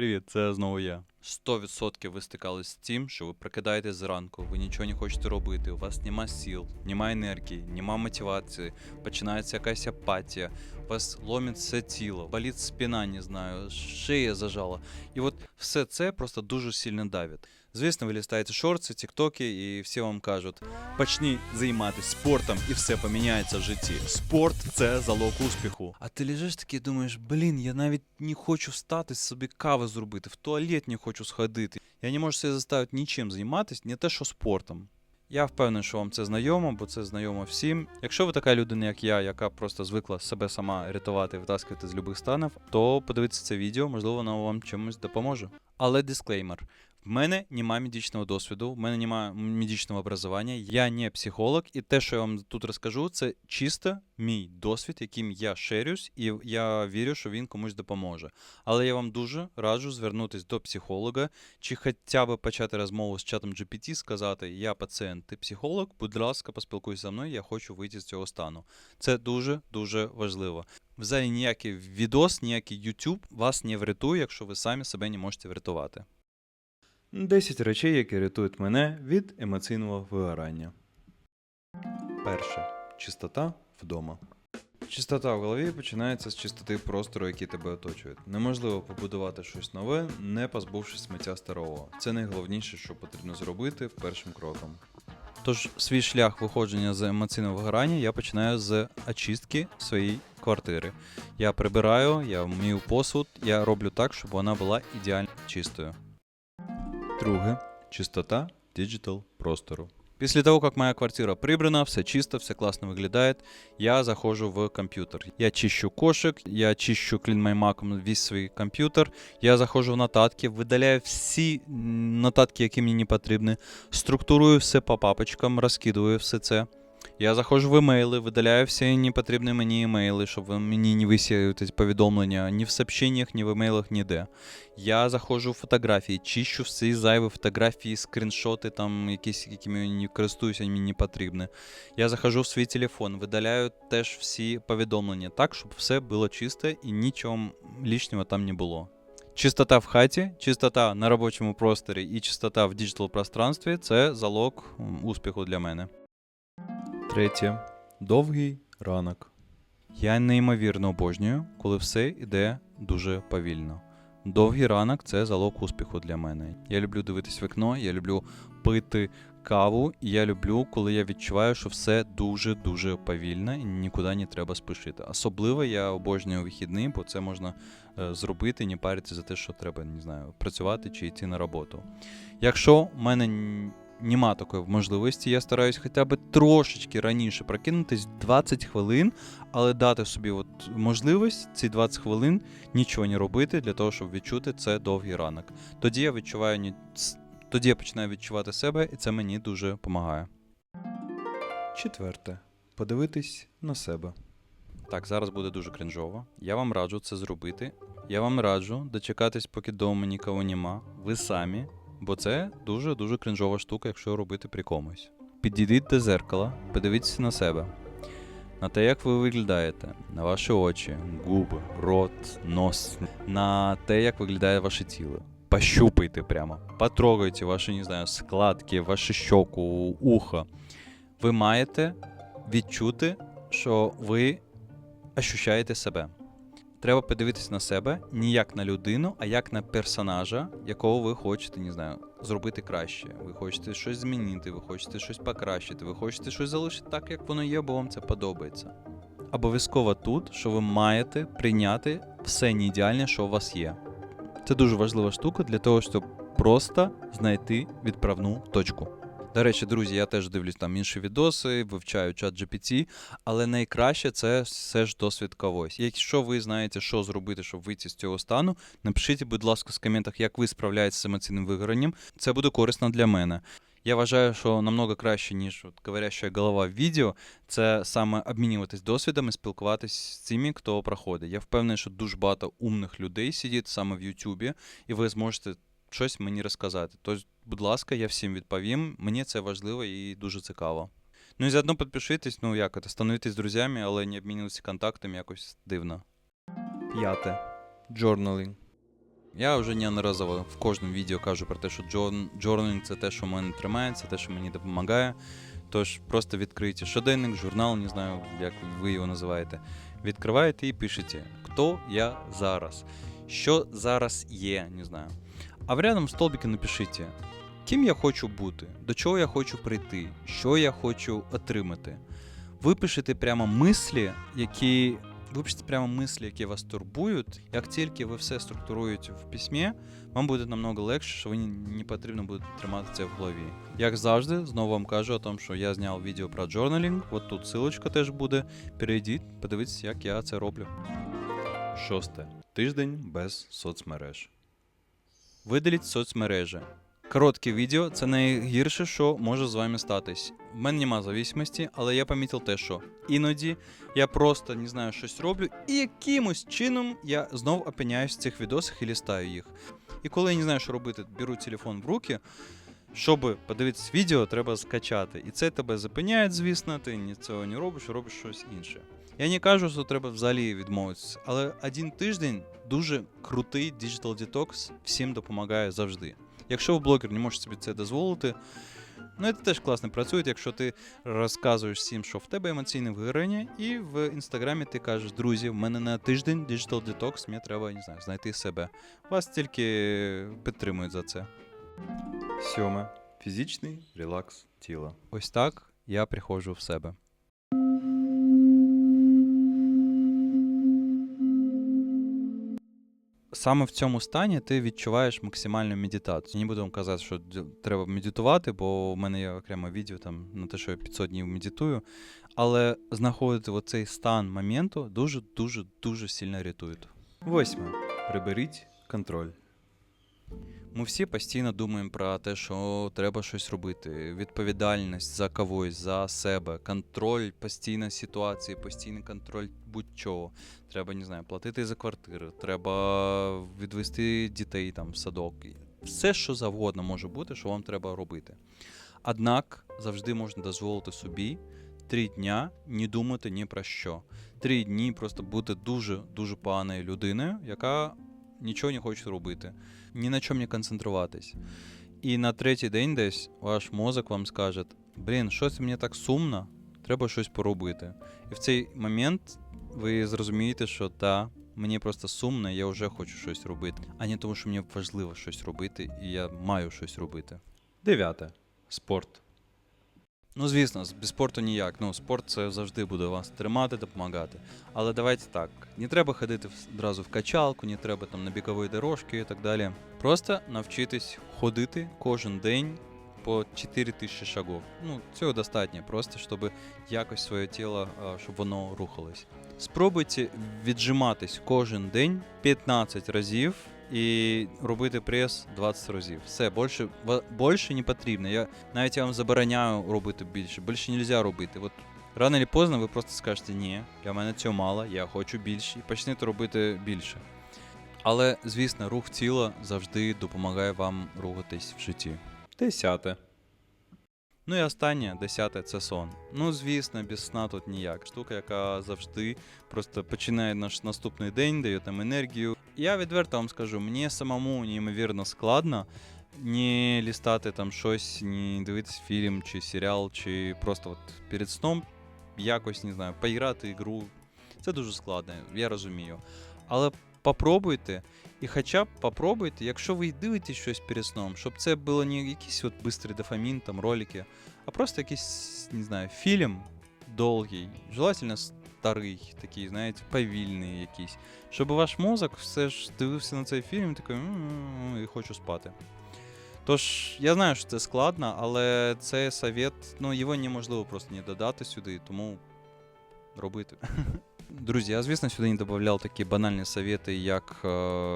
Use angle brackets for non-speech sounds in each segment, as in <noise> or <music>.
Привіт, це знову я. 100% ви стикались з тим, що ви прокидаєтесь зранку, ви нічого не хочете робити, у вас нема сил, нема енергії, нема мотивації, починається якась апатія, у вас ломить все тіло, болить спина, не знаю, шия зажала. І от все це просто дуже сильно давить. Звісно, ви листаєте шорти, тіктоки, і всі вам кажуть: почни займатися спортом, і все поміняється в житті. Спорт це залог успіху. А ти лежиш такий думаєш, блін, я навіть не хочу встати собі кави зробити, в туалет не хочу сходити. Я не можу себе заставити нічим займатися, не те, що спортом. Я впевнений, що вам це знайомо, бо це знайомо всім. Якщо ви така людина, як я, яка просто звикла себе сама рятувати і витаскувати з любих станів, то подивіться це відео, можливо, воно вам чимось допоможе. Але дисклеймер. В мене немає медичного досвіду, в мене немає медичного образування, я не психолог, і те, що я вам тут розкажу, це чисто мій досвід, яким я шерюсь, і я вірю, що він комусь допоможе. Але я вам дуже раджу звернутися до психолога, чи хоча б почати розмову з чатом GPT, сказати: Я пацієнт, ти психолог, будь ласка, поспілкуйся зі мною, я хочу вийти з цього стану. Це дуже дуже важливо. Взагалі ніякий відос, ніякий YouTube вас не врятує, якщо ви самі себе не можете врятувати. 10 речей, які рятують мене від емоційного вигорання. Перше. Чистота вдома. Чистота в голові починається з чистоти простору, який тебе оточує. Неможливо побудувати щось нове, не позбувшись сміття старого. Це найголовніше, що потрібно зробити першим кроком. Тож свій шлях виходження з емоційного вигорання я починаю з очистки своєї квартири. Я прибираю, я вмію посуд, я роблю так, щоб вона була ідеально чистою. Друге чистота діджитал простору. Після того, як моя квартира прибрана, все чисто, все класно виглядає, я заходжу в комп'ютер. Я чищу кошик, я чищу CleanMyMac весь свій комп'ютер, я заходжу в нотатки, видаляю всі нотатки, які мені не потрібні, структурую все по папочкам, розкидую все це. Я заходжу в емейли, видаляю всі непотрібні мені емейли, щоб мені не висіяти повідомлення ні в сообщеннях, ні в емейлах, ніде. Я заходжу в фотографії, чищу всі зайві фотографії, скріншоти, там якісь, якими я не користуюся, мені не потрібні. Я заходжу в свій телефон, видаляю теж всі повідомлення так, щоб все було чисто і нічого лишнього там не було. Чистота в хаті, чистота на робочому просторі і чистота в діджитал пространстві це залог успіху для мене. Третє. Довгий ранок. Я неймовірно обожнюю, коли все йде дуже повільно. Довгий ранок це залог успіху для мене. Я люблю дивитись вікно, я люблю пити каву, і я люблю, коли я відчуваю, що все дуже-дуже повільно і нікуди не треба спішити. Особливо я обожнюю вихідні, бо це можна е, зробити, не паритися за те, що треба, не знаю, працювати чи йти на роботу. Якщо в мене нема такої можливості, я стараюсь хоча б трошечки раніше прокинутись 20 хвилин, але дати собі от можливість ці 20 хвилин нічого не робити для того, щоб відчути це довгий ранок. Тоді я відчуваю тоді я починаю відчувати себе, і це мені дуже допомагає. Четверте. Подивитись на себе. Так, зараз буде дуже кринжово. Я вам раджу це зробити. Я вам раджу дочекатись, поки вдома нікого нема. Ви самі, бо це дуже-дуже кринжова штука, якщо робити при комусь. Підійдіть до зеркала, подивіться на себе. На те, як ви виглядаєте, на ваші очі, губи, рот, нос, на те, як виглядає ваше тіло. Пощупайте прямо, потрогайте ваші, не знаю, складки, ваші щоку, ухо. Ви маєте відчути, що ви ощущаєте себе. Треба подивитись на себе не як на людину, а як на персонажа, якого ви хочете, не знаю, зробити краще. Ви хочете щось змінити, ви хочете щось покращити, ви хочете щось залишити так, як воно є, бо вам це подобається. Обов'язково тут, що ви маєте прийняти все не ідеальне, що у вас є. Це дуже важлива штука для того, щоб просто знайти відправну точку. До речі, друзі, я теж дивлюсь там інші відоси, вивчаю чат GPT, але найкраще це все ж досвід когось. Якщо ви знаєте, що зробити, щоб вийти з цього стану, напишіть, будь ласка, в коментах, як ви справляєтеся з емоційним вигоранням. Це буде корисно для мене. Я вважаю, що намного краще, ніж от говоряща голова в відео, це саме обмінюватись досвідом і спілкуватись з цими, хто проходить. Я впевнений, що дуже багато умних людей сидить саме в Ютубі, і ви зможете щось мені розказати. Тож, будь ласка, я всім відповім. Мені це важливо і дуже цікаво. Ну і заодно підпишитесь, ну як це, становитесь друзями, але не обмінюватися контактами якось дивно. П'яте. Journaling. Я вже неодноразово в кожному відео кажу про те, що джорн- джорнінг це те, що мене тримає, це те, що мені допомагає. Тож просто відкрийте щоденник, журнал, не знаю, як ви його називаєте. Відкриваєте і пишете, хто я зараз, що зараз є, не знаю. А в рядом столбики напишіть, ким я хочу бути, до чого я хочу прийти, що я хочу отримати. Випишете прямо мислі, які. Випишіть прямо мислі, які вас турбують. Як тільки ви все структуруєте в письмі, вам буде намного легше, що ви не потрібно буде тримати це в голові. Як завжди, знову вам кажу о тому, що я зняв відео про джорналінг. От тут силочка теж буде. Перейдіть, подивіться, як я це роблю. Шосте. Тиждень без соцмереж. Видаліть соцмережі. Коротке відео це найгірше, що може з вами статись. В мене нема зависимості, але я помітив те, що іноді я просто не знаю, щось роблю, і якимось чином я знов опиняюсь в цих відосах і лістаю їх. І коли я не знаю, що робити, беру телефон в руки. Щоб подивитись відео, треба скачати. І це тебе зупиняє, звісно, ти ні цього не робиш, робиш щось інше. Я не кажу, що треба взагалі відмовитися, але один тиждень дуже крутий digital detox всім допомагає завжди. Якщо блогер не можете собі це дозволити, ну це теж класно працює, якщо ти розказуєш всім, що в тебе емоційне вигорання, і в інстаграмі ти кажеш, друзі, в мене на тиждень digital detox, мені треба не знаю, знайти себе. Вас тільки підтримують за це. Сьоме. Фізичний релакс тіла. Ось так я приходжу в себе. Саме в цьому стані ти відчуваєш максимальну медитацію. Не буду казати, що треба медитувати, бо в мене є окреме відео там на те, що я 500 днів медитую. Але знаходити оцей стан моменту дуже, дуже, дуже сильно рятує. Восьме. Приберіть контроль. Ми всі постійно думаємо про те, що треба щось робити. Відповідальність за когось, за себе, контроль постійно ситуації, постійний контроль будь-чого. Треба, не знаю, платити за квартиру, треба відвести дітей там в садок. Все, що завгодно може бути, що вам треба робити. Однак завжди можна дозволити собі три дня не думати ні про що. Три дні просто бути дуже дуже поганою людиною, яка нічого не хоче робити, ні на чому не концентруватись. І на третій день десь ваш мозок вам скаже: блін, щось мені так сумно, треба щось поробити. І в цей момент ви зрозумієте, що та, мені просто сумно, я вже хочу щось робити, а не тому, що мені важливо щось робити, і я маю щось робити. Дев'яте. Спорт. Ну, звісно, без спорту ніяк. Ну, спорт це завжди буде вас тримати, допомагати. Але давайте так: не треба ходити одразу в качалку, не треба там на бігової дорожки і так далі. Просто навчитись ходити кожен день по 4 тисячі шагов. Ну, цього достатньо, просто щоб якось своє тіло, щоб воно рухалось. Спробуйте віджиматись кожен день 15 разів і робити прес 20 разів. Все, більше, більше не потрібно. Я навіть я вам забороняю робити більше. Більше не можна робити. От рано чи поздно ви просто скажете, ні, для мене цього мало, я хочу більше, і почнете робити більше. Але, звісно, рух тіла завжди допомагає вам рухатись в житті. Десяте. Ну і останнє, десяте це сон. Ну, звісно, без сна тут ніяк. Штука, яка завжди просто починає наш наступний день, дає там енергію. Я відверто вам скажу, мені самому неймовірно складно не лістати там щось, не дивитись фільм чи серіал, чи просто от перед сном якось не знаю, поіграти ігру. Це дуже складно, я розумію. Але попробуйте, і хоча б попробуйте, якщо ви дивитесь щось перед сном, щоб це було не якийсь от бистрий дофамін, там ролики, а просто якийсь, не знаю, фільм довгий, желательно старий, такий, знаєте, повільний якийсь. Щоб ваш мозок все ж дивився на цей фільм і такий і хочу спати. Тож, я знаю, що це складно, але цей совет, ну, його неможливо просто не додати сюди, тому робити. <laughs> Друзі, я, звісно, сюди не додавав такі банальні совети, як е,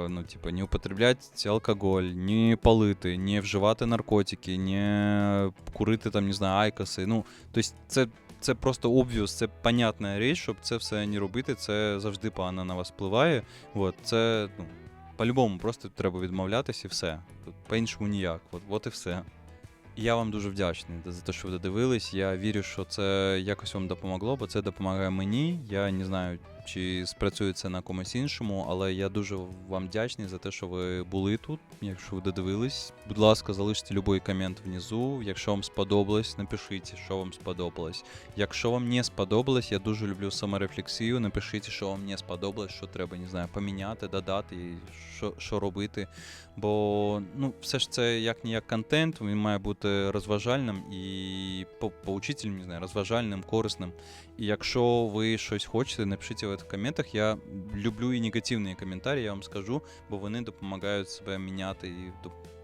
ну, типу, не употребляти алкоголь, не палити, не вживати наркотики, не курити там, не знаю, айкоси. Ну, тобто це, це просто obvious, це понятна річ, щоб це все не робити, це завжди погано на вас впливає. От, це, ну, по-любому, просто треба відмовлятися і все. По-іншому ніяк. От, от і все. Я вам дуже вдячний за те, що ви додивились. Я вірю, що це якось вам допомогло, бо це допомагає мені. Я не знаю, чи спрацює це на комусь іншому, але я дуже вам вдячний за те, що ви були тут. Якщо ви додивились, будь ласка, залиште будь-який комент внизу. Якщо вам сподобалось, напишіть, що вам сподобалось. Якщо вам не сподобалось, я дуже люблю саморефлексію. Напишіть, що вам не сподобалось, що треба, не знаю, поміняти, додати, і що, що робити. Бо ну, все ж це як ніяк контент, він має бути розважальним і поучительним, не знаю, розважальним, корисним. І якщо ви щось хочете, напишіть в коментах. Я люблю і негативні коментарі, я вам скажу, бо вони допомагають себе міняти. І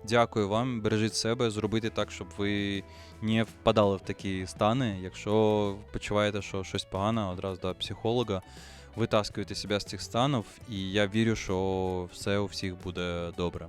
Дякую вам, бережіть себе, зробити так, щоб ви не впадали в такі стани. Якщо почуваєте, що щось погано, одразу до психолога. Витаскуйте себе з цих станів, і я вірю, що все у всіх буде добре.